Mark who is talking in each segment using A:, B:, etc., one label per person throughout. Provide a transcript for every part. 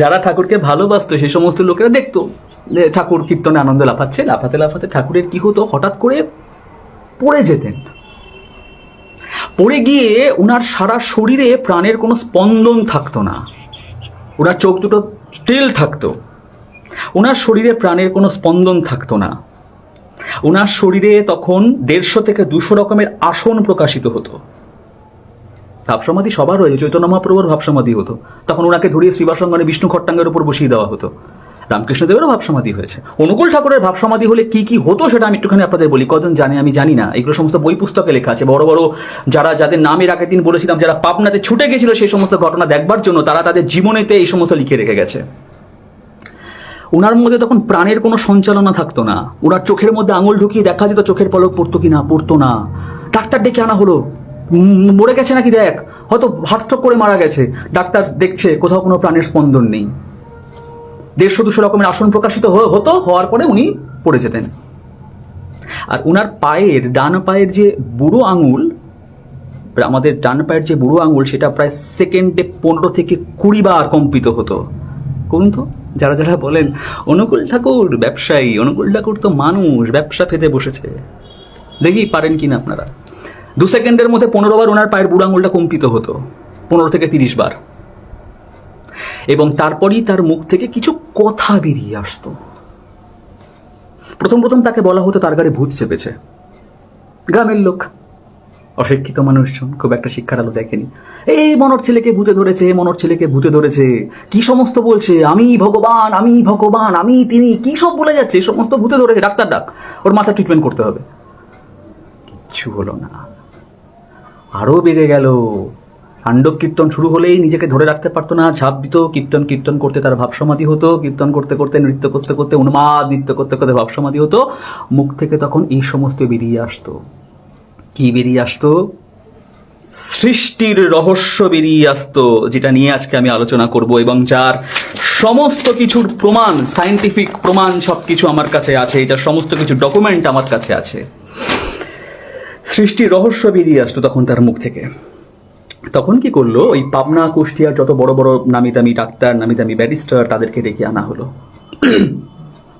A: যারা ঠাকুরকে ভালোবাসতো সেই সমস্ত লোকেরা দেখতো ঠাকুর কীর্তনে আনন্দ লাফাচ্ছে, লাফাতে লাফাতে ঠাকুরের কি হতো? হঠাৎ করে পড়ে যেতেন। পড়ে গিয়ে ওনার সারা শরীরে প্রাণের কোনো স্পন্দন থাকতো না। ওনার চোখ দুটো স্টিল থাকতো। ওনার শরীরে প্রাণের কোনো স্পন্দন থাকতো না। ওনার শরীরে তখন দেড়শো থেকে দুশো রকমের আসন প্রকাশিত হতো। ভাবসমাধি সবার রয়েছে। চৈতন্য মহাপ্রভুর ভাবসমাধি হতো। তখন ওনাকে ধরিয়ে শ্রীবাসঙ্গনে বিষ্ণু খট্টাঙ্গের উপর বসিয়ে দেওয়া হতো। রামকৃষ্ণদেবেরও ভাবসমাধি হয়েছে। অনুকূল ঠাকুরের ভাবসমাধি হলে কি কি হতো সেটা আমি একটুখানি আপনাদের বলি। কজন জানে আমি জানি না। এগুলো সমস্ত বই পুস্তকে লেখা আছে। বড় বড় যারা যাদের নাম এর আগের দিন বলেছিলাম, যারা পাবনাতে ছুটে গেছিল সেই সমস্ত ঘটনা দেখবার জন্য তারা তাদের জীবনেতে এই সমস্ত লিখে রেখে গেছে। ওনার মধ্যে তখন প্রাণের কোনো সঞ্চালনা থাকতো না। ওনার চোখের মধ্যে আঙুল ঢুকিয়ে দেখা যেত, চোখের পলক পড়তো কি না? পড়তো না। ডাক্তার ডেকে আনা হলো। মরে গেছে নাকি দেখ? হয়তো হার্টস্ট্রোক করে মারা গেছে। ডাক্তার দেখছে, কোথাও কোনো প্রাণের স্পন্দন নেই। দেড়শো দুশো রকমের আসন প্রকাশিত হতো, হওয়ার পরে উনি পড়ে যেতেন। আর উনার পায়ের, ডান পায়ের যে বুড়ো আঙুল, আমাদের ডান পায়ের যে বুড়ো আঙুল, সেটা প্রায় সেকেন্ডে পনেরো থেকে কুড়ি বার কম্পিত হতো। করুন তো? যারা যারা বলেন, অনুকূল ঠাকুর, ব্যবসায়ী, অনুকূল ঠাকুর তো মানুষ, ব্যবসা ফেতে বসেছে। দেখি পারেন কিনা আপনারা। দু সেকেন্ডের মধ্যে পনেরো বার ওনার পায়ের বুড়ো আঙুলটা কম্পিত হতো, পনেরো থেকে তিরিশ বার। এবং তারপরেই তার মুখ থেকে কিছু কথা বেরিয়ে আসতো। প্রথম প্রথম তাকে বলা হতো তার গাড়ি ভূত চেপেছে। গ্রামের লোক, অশিক্ষিত মানুষজন, খুব একটা শিক্ষার আলো দেখেনি। এই মনর ছেলেকে ভূতে ধরেছে, মনর ছেলেকে ভূতে ধরেছে, কি সমস্ত বলছে? আমি ভগবান আমি ভগবান, আমি তিনি, কি সব বলে যাচ্ছে? সমস্ত ভূতে ধরেছে, ডাক্তার ডাক, ওর মাথা ট্রিটমেন্ট করতে হবে। কিচ্ছু হলো না। আরও বেড়ে গেল। তাণ্ডব কীর্তন শুরু হলেই নিজেকে ধরে রাখতে পারতো না, ঝাঁপ দিত, কীর্তন কীর্তন করতে তার ভাবসমাধি হতো, কীর্তন করতে করতে, নৃত্য করতে করতে উন্মাদ নৃত্য করতে করতে ভাবসমাধি হতো, মুখ থেকে তখন এই সমস্ত বেরিয়ে আসতো। কি বেরিয়ে আসতো? সৃষ্টির রহস্য বেরিয়ে আসতো, যেটা নিয়ে আজকে আমি আলোচনা করব এবং যার সমস্ত কিছুর প্রমাণ সায়েন্টিফিক প্রমাণ সব কিছু আমার কাছে আছে, যার সমস্ত কিছু ডকুমেন্ট আমার কাছে আছে। সৃষ্টির রহস্য বেরিয়ে আসতো তখন তার মুখ থেকে। তখন কি করল? ওই পাবনা, কুষ্টিয়ার যত বড় বড় নামি দামি ডাক্তার নামি দামি ব্যারিস্টার তাদেরকে ডেকে আনা হলো।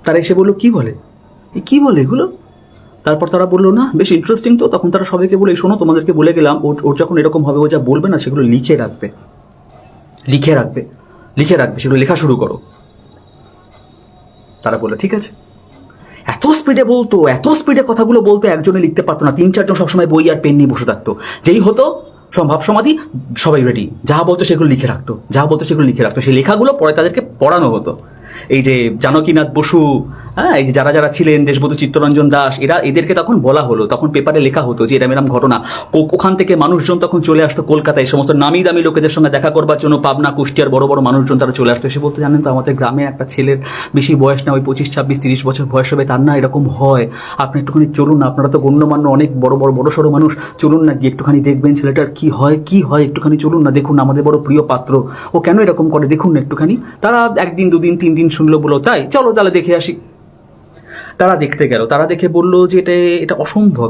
A: তারা এসে বলল, কি বলে? কি বলে এগুলো? তারপর তারা বলল, না, বেশ ইন্টারেস্টিং তো। তখন তারা সবাইকে বলে, শোনো, তোমাদেরকে বলে গেলাম, ওর ওর যখন এরকম হবে, ও যা বলবে না, সেগুলো লিখে রাখবে। লিখে রাখবে। লিখে রাখবে, সেগুলো লেখা শুরু করো। তারা বলল, ঠিক আছে। এত স্পিডে বলতো, এত স্পিডে কথাগুলো বলতো, একজনে লিখতে পারতো না। তিন, চারজন সবসময় বই আর পেন নিয়ে বসে থাকতো। যেই হতো, সম্ভব সমাধি, সবাই রেডি যা বলতো সেগুলো লিখে রাখতো। যা বলতো সেগুলো লিখে রাখতো। সেই লেখাগুলো পরে তাদেরকে পড়ানো হতো। এই যে জানকীনাথ বসু হ্যাঁ এই যে যারা যারা ছিলেন, দেশবধূ চিত্তরঞ্জন দাস, এরা, এদেরকে তখন বলা হলো, তখন পেপারে লেখা হতো যে এরম এরম ঘটনা। ওখান থেকে মানুষজন তখন চলে আসতো কলকাতায়, এই সমস্ত নামি দামি লোকেদের সঙ্গে দেখা করবার জন্য পাবনা, কুষ্টিয়ার বড় বড় মানুষজন তারা চলে আসতো। এসে বলতে, জানেন তো, আমাদের গ্রামে একটা ছেলের বেশি বয়স না ওই পঁচিশ, ছাব্বিশ, তিরিশ বছর বয়স হবে, তার না এরকম হয়। আপনি একটুখানি চলুন আপনারা তো গণ্যমান্য অনেক বড় বড় বড় সড়ো মানুষ, চলুন না, গিয়ে একটুখানি দেখবেন ছেলেটার কি হয় কি হয়, একটুখানি চলুন না, দেখুন, আমাদের বড় প্রিয় পাত্র, ও কেন এরকম করে, দেখুন না একটুখানি। তারা একদিন, দুদিন, তিন দিন শুনলো বলো, তাই, চলো তাহলে দেখে আসি। তারা দেখতে গেল। তারা দেখে বলল যে এটা এটা অসম্ভব।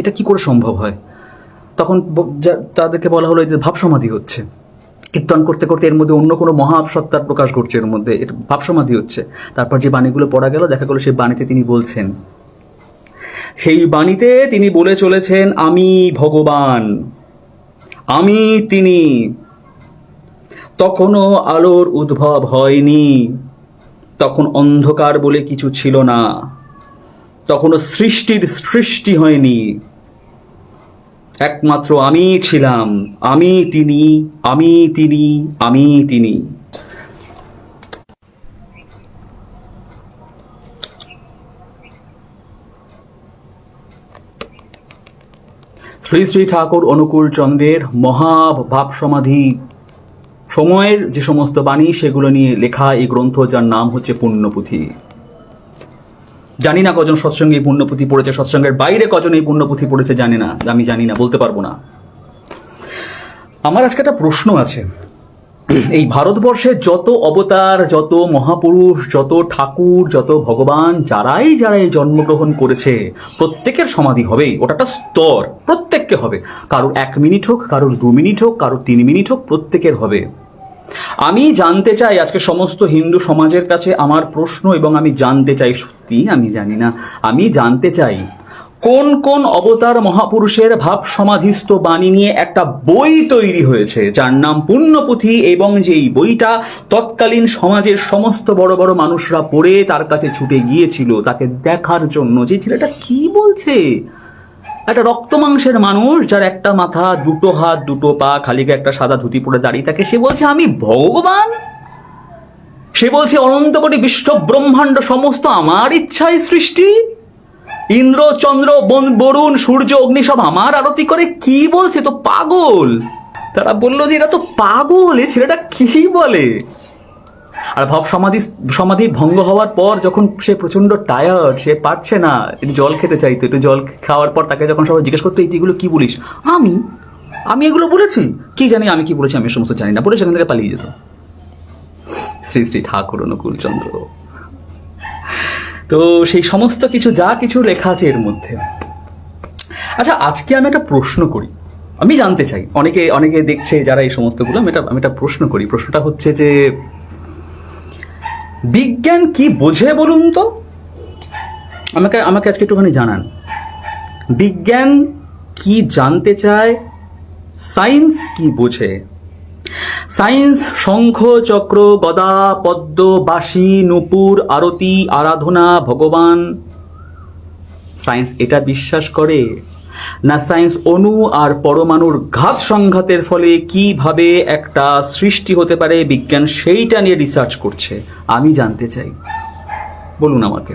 A: এটা কি করে সম্ভব হয়? তখন তাদেরকে বলা হলো যে ভাব সমাধি হচ্ছে। কীর্তন করতে করতে এর মধ্যে অন্য কোনো মহাসত্তার প্রকাশ ঘটছে এর মধ্যে। এটা ভাব সমাধি হচ্ছে। তারপর যে বাণীগুলো পড়া গেল, দেখা গেল সেই বাণীতে তিনি বলছেন, সেই বাণীতে তিনি বলে চলেছেন, আমি ভগবান, আমি তিনি। তখনও আলোর উদ্ভব হয়নি। তখন অন্ধকার বলে কিছু ছিল না। তখনও সৃষ্টির সৃষ্টি হয়নি। একমাত্র আমি ছিলাম। আমি তিনি আমি তিনি আমি তিনি। শ্রী শ্রী ঠাকুর অনুকূল চন্দ্রের মহাভাব সমাধি সময়ের যে সমস্ত বাণী, সেগুলো নিয়ে লেখা এই গ্রন্থ যার নাম হচ্ছে পুণ্যপুঁথি। জানি না কজন সৎসঙ্গে এই পুণ্যপুঁথি পড়েছে, সৎসঙ্গের বাইরে কজন এই পুণ্যপুঁথি পড়েছে জানি না, আমি জানি না, বলতে পারব না। আমার আজকে একটা প্রশ্ন আছে। এই ভারতবর্ষে যত অবতার, যত মহাপুরুষ, যত ঠাকুর, যত ভগবান, যারাই যারাই জন্মগ্রহণ করেছে, প্রত্যেকের সমাধি হবেই ওটা একটা স্তর, প্রত্যেককে হবে। কারোর এক মিনিট হোক, কারোর দু মিনিট হোক, কারোর তিন মিনিট হোক, প্রত্যেকের হবে। আমি জানতে চাই আজকে সমস্ত হিন্দু সমাজের কাছে আমার প্রশ্ন এবং আমি জানতে চাই সত্যি, আমি জানি না, আমি জানতে চাই, কোন কোন অবতার মহাপুরুষের ভাব সমাধিস্থ বাণী নিয়ে একটা বই তৈরি হয়েছে, যার নাম পুণ্যপুঁথি এবং যেই বইটা তৎকালীন সমাজের সমস্ত বড় বড় মানুষরা পড়ে তার কাছে ছুটে গিয়েছিল, তাকে দেখার জন্য। যে ছেলেটা কি বলছে? একটা রক্ত মাংসের মানুষ যার একটা মাথা, দুটো হাত, দুটো পা খালি একটা সাদা ধুতি পরে দাঁড়িয়ে থাকে। সে বলছে, আমি ভগবান? সে বলছে অনন্ত কোটি বিশ্ব ব্রহ্মাণ্ড সমস্ত আমার ইচ্ছায় সৃষ্টি। ইন্দ্র, চন্দ্র, বন- বরুণ, সূর্য, অগ্নি সব আমার আরতি করে। কি বলছে? তো পাগল। তারা বলল যে এটা তো পাগল। এ ছেলেটা কি বলে? আর ভাব সমাধি সমাধি ভঙ্গ হওয়ার পর যখন সে প্রচণ্ড টায়ার্ড সে পারছে না, একটু জল খেতে চাইতো, একটু জল খাওয়ার পর তাকে যখন সবাই জিজ্ঞেস করতো, "এই তুই এগুলো কি বলিস? আমি? আমি এগুলো বলেছি? কি জানি, আমি কি বলেছি, আমি সমস্ত জানি না। বলে সেখান থেকে পালিয়ে যেত। শ্রী শ্রী ঠাকুর অনুকূল চন্দ্র তো সেই সমস্ত কিছু, যা কিছু লেখা আছে এর মধ্যে। আচ্ছা আজকে আমি একটা প্রশ্ন করি। আমি জানতে চাই। অনেকে অনেকে দেখছে যারা এই সমস্তগুলো, আমি এটা, আমি একটা প্রশ্ন করি। প্রশ্নটা হচ্ছে যে বিজ্ঞান কি বোঝে বলুন তো? আমাকে আমাকে আজকে একটুখানি জানান। বিজ্ঞান কি জানতে চায়? সায়েন্স কি বোঝে? সায়েন্স, শঙ্খ, চক্র, গদা, পদ্ম, বাঁশি, নুপুর, আরতি, আরাধনা, ভগবান। সায়েন্স এটা বিশ্বাস করে? না সায়েন্স অণু আর পরমাণুর ঘাত সংঘাতের ফলে কীভাবে একটা সৃষ্টি হতে পারে বিজ্ঞান সেইটা নিয়ে রিসার্চ করছে। আমি জানতে চাই। বলুন আমাকে।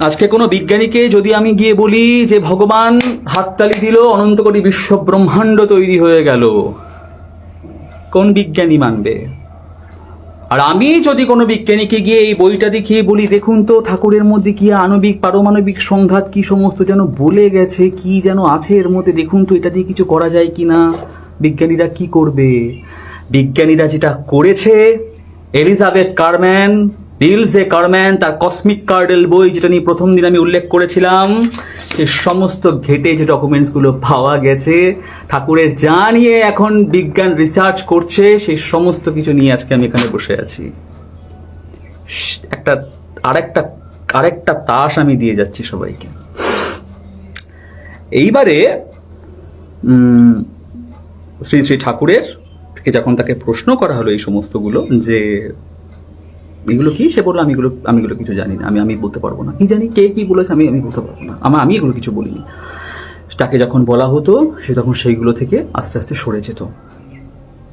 A: আজকে কোনো বিজ্ঞানীকে যদি আমি গিয়ে বলি যে ভগবান হাততালি দিল অনন্ত কোটি বিশ্ব ব্রহ্মাণ্ড তৈরি হয়ে গেল, কোন বিজ্ঞানী মানবে? আর আমি যদি কোনো বিজ্ঞানীকে গিয়ে এই বইটা দেখিয়ে বলি, দেখুন তো, ঠাকুরের মধ্যে কি আণবিক, পারমাণবিক সংঘাত, কি সমস্ত যেন বলে গেছে, কি যেন আছে এর মধ্যে, দেখুন তো, এটা দিয়ে কিছু করা যায় কি না বিজ্ঞানীরা কি করবে? বিজ্ঞানীরা যেটা করেছে, এলিজাবেথ কারম্যান রিলস এ কারম্যান তার কসমিক কার্ডেল বই, যেটা নিয়ে প্রথম দিন আমি উল্লেখ করেছিলাম, সে সমস্ত ঘেটে যে ডকুমেন্টসগুলো পাওয়া গেছে, ঠাকুরের যা নিয়ে এখন বিজ্ঞান রিসার্চ করছে সেই সমস্ত কিছু নিয়ে আজকে আমি এখানে বসে আছি। একটা, আরেকটা আরেকটা তাস আমি দিয়ে যাচ্ছি সবাইকে। এইবারে শ্রী শ্রী ঠাকুরের যখন তাকে প্রশ্ন করা হলো এই সমস্তগুলো, যে এগুলো কি? সে বলল, আমি এগুলো আমি এগুলো কিছু জানি না। আমি আমি বলতে পারব না। কি জানি? কে কি বলেছে? আমি আমি বলতে পারব না। আমার আমি এগুলো কিছু বলিনি। তাকে যখন বলা হতো, সে তখন সেইগুলো থেকে আস্তে আস্তে সরে যেত।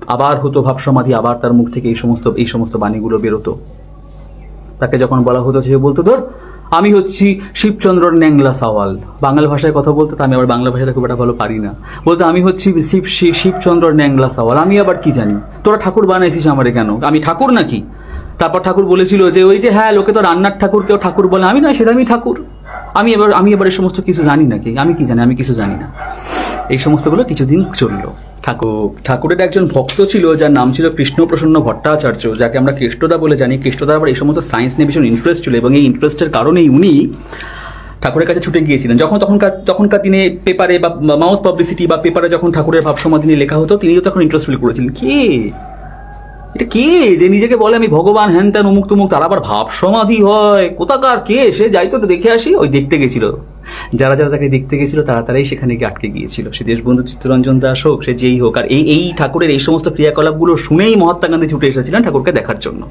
A: আবার হতো ভাব সমাধি আবার তার মুখ থেকে এই সমস্ত এই সমস্ত বাণীগুলো বেরোতো। তাকে যখন বলা হতো, সে বলতো, ধর, আমি হচ্ছি শিবচন্দ্রর ন্যাংলা সাওয়াল। বাংলা ভাষায় কথা বলতে তো আমি আবার বাংলা ভাষাটা খুব একটা ভালো পারি না। বলতো, আমি হচ্ছি শিব, শিব- শিবচন্দ্রর ন্যাংলা সাওয়াল। আমি আবার কি জানি? তোরা ঠাকুর বানাইছিস আমারে কেন? আমি ঠাকুর নাকি? তারপর ঠাকুর বলেছিল যে, ওই যে হ্যাঁ লোকে তো রান্নার ঠাকুর কেউ ঠাকুর বলে। আমি নয়, সেটা ঠাকুর। আমি এবার আমি এবার এই সমস্ত কিছু জানি নাকি। আমি কি জানি, আমি কিছু জানি না। এই সমস্তগুলো কিছুদিন চলল। ঠাকুর, ঠাকুরের একজন ভক্ত ছিল, যার নাম ছিল কৃষ্ণপ্রসন্ন ভট্টাচার্য, যাকে আমরা কৃষ্ণদা বলে জানি। কৃষ্ণদা আবার এই সমস্ত সায়েন্স নিয়ে ভীষণ ইন্টারেস্ট ছিল এবং এই ইন্টারেস্টের কারণেই উনি ঠাকুরের কাছে ছুটে গিয়েছিলেন। যখন তখনকার তখনকার দিনে পেপারে বা মাউথ পাবলিসিটি বা পেপারে যখন ঠাকুরের ভাব সমাধি নিয়ে লেখা হতো, তিনিও তখন ইন্টারেস্ট ফিল করেছিলেন। কে? এটা কে যে নিজেকে বলে আমি ভগবান হ্যান ত্যান উমুক তুমুক, তার আবার ভাব সমাধি হয়? কোথাকার কে সে? যাই তো দেখে আসি। ওই দেখতে গেছিল। যারা যারা তাকে দেখতে গেছিল, তারা তারাই সেখানে গিয়ে আটকে গিয়েছিল। সে দেশবন্ধু চিত্তরঞ্জন দাস হোক, সে যেই হোক, আর এই এই ঠাকুরের এই সমস্ত ক্রিয়াকলাপগুলো শুনেই মহাত্মা গান্ধী ছুটে এসেছিলেন ঠাকুরকে দেখার জন্য।